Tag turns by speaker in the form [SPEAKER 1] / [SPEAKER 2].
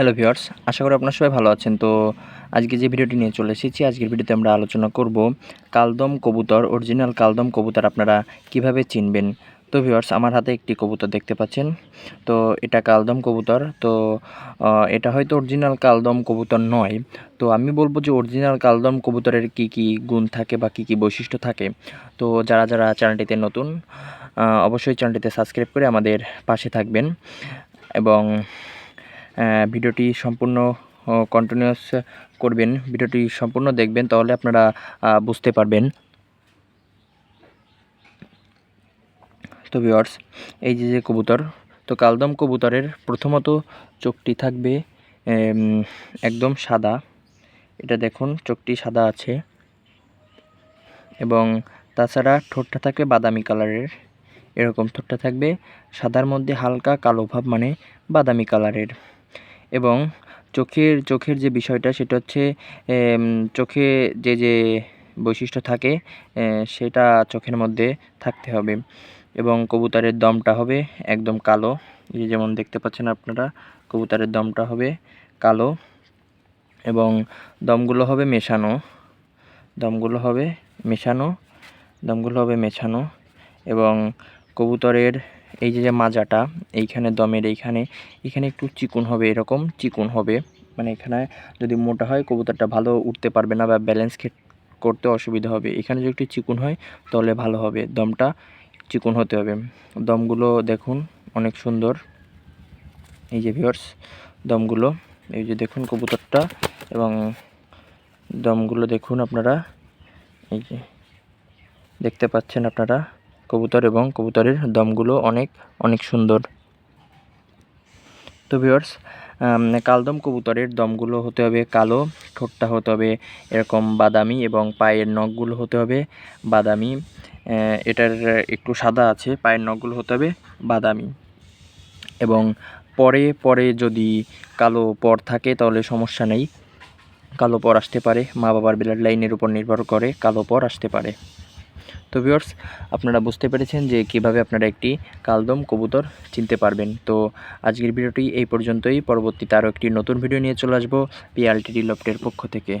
[SPEAKER 1] Hello viewers আশা করি আপনার সবাই ভালো আছেন। তো আজকে যে ভিডিওটি নিয়ে চলে এসেছি, আজকের ভিডিওতে আমরা আলোচনা করব কালদম কবুতর অরিজিনাল কালদম কবুতর আপনারা কীভাবে চিনবেন। তো ভিউয়ার্স আমার হাতে একটি কবুতর দেখতে পাচ্ছেন। তো এটা কালদম কবুতর, তো এটা হয়তো অরিজিনাল কালদম কবুতর নয়। তো আমি বলব যে অরিজিনাল কালদম কবুতরের কি কি গুণ থাকে বা কি কি বৈশিষ্ট্য থাকে। তো যারা যারা চ্যানেলটিতে নতুন অবশ্যই চ্যানেলটিতে সাবস্ক্রাইব করে আমাদের পাশে থাকবেন এবং ভিডিওটি সম্পূর্ণ কন্টিনিউয়াস করবেন। ভিডিওটি সম্পূর্ণ দেখবেন, তাহলে আপনারা বুঝতে পারবেন। তো ভিওয়ার্স এই যে যে কবুতর, তো কালদম কবুতরের প্রথমত চোখটি থাকবে একদম সাদা। এটা দেখুন, চোখটি সাদা আছে। এবং তাছাড়া ঠোঁটটা থাকবে বাদামি কালারের। এরকম ঠোঁটটা থাকবে। সাদার মধ্যে হালকা কালো ভাব মানে বাদামি কালারের। এবং চোখের চোখের যে বিষয়টা সেটা হচ্ছে চোখে যে যে বৈশিষ্ট্য থাকে সেটা চোখের মধ্যে থাকতে হবে। এবং কবুতরের দমটা হবে একদম কালো। এই যেমন দেখতে পাচ্ছেন আপনারা, কবুতরের দমটা হবে কালো এবং দমগুলো হবে মেশানো। দমগুলো হবে মেশানো, দমগুলো হবে মেশানো এবং কবুতরের এই যে যে মাজাটা, এইখানে দমের এইখানে, এখানে একটু চিকুন হবে এরকম, চিকুন হবে। মানে এখানে যদি মোটা হয়, কবুতরটা ভালো উঠতে পারবে না বা ব্যালেন্স করতে অসুবিধা হবে। এখানে যদি একটু চিকুন হয়, তাহলে ভালো হবে। দমটা চিকুন হতে হবে। দমগুলো দেখুন, অনেক সুন্দর। এই যে ভিউয়ার্স দমগুলো, এই যে দেখুন কবুতরটা এবং দমগুলো দেখুন আপনারা। এই যে, দেখতে পাচ্ছেন আপনারা। কবুতর এবং কবুতরের দমগুলো অনেক অনেক সুন্দর। তো ভিউয়ার্স কালদম কবুতরের দমগুলো হতে হবে কালো, ঠোঁটটা হতে হবে এরকম বাদামি এবং পায়ের নখগুলো হতে হবে বাদামি। এটার একটু সাদা আছে, পায়ের নখগুলো হতে হবে বাদামি। এবং পরে পরে যদি কালো পর থাকে তাহলে সমস্যা নেই। কালো পর আসতে পারে মা বাবার ব্লাড লাইনের উপর নির্ভর করে কালো পর আসতে পারে। তো ভিউয়ার্স আপনারা বুঝতে পেরেছেন যে কীভাবে আপনারা একটি কালদম কবুতর চিনতে পারবেন। তো আজকের ভিডিওটি এই পর্যন্তই। পরবর্তীতে আরও একটি নতুন ভিডিও নিয়ে চলে আসব পিআলটিডি লফটের পক্ষ থেকে।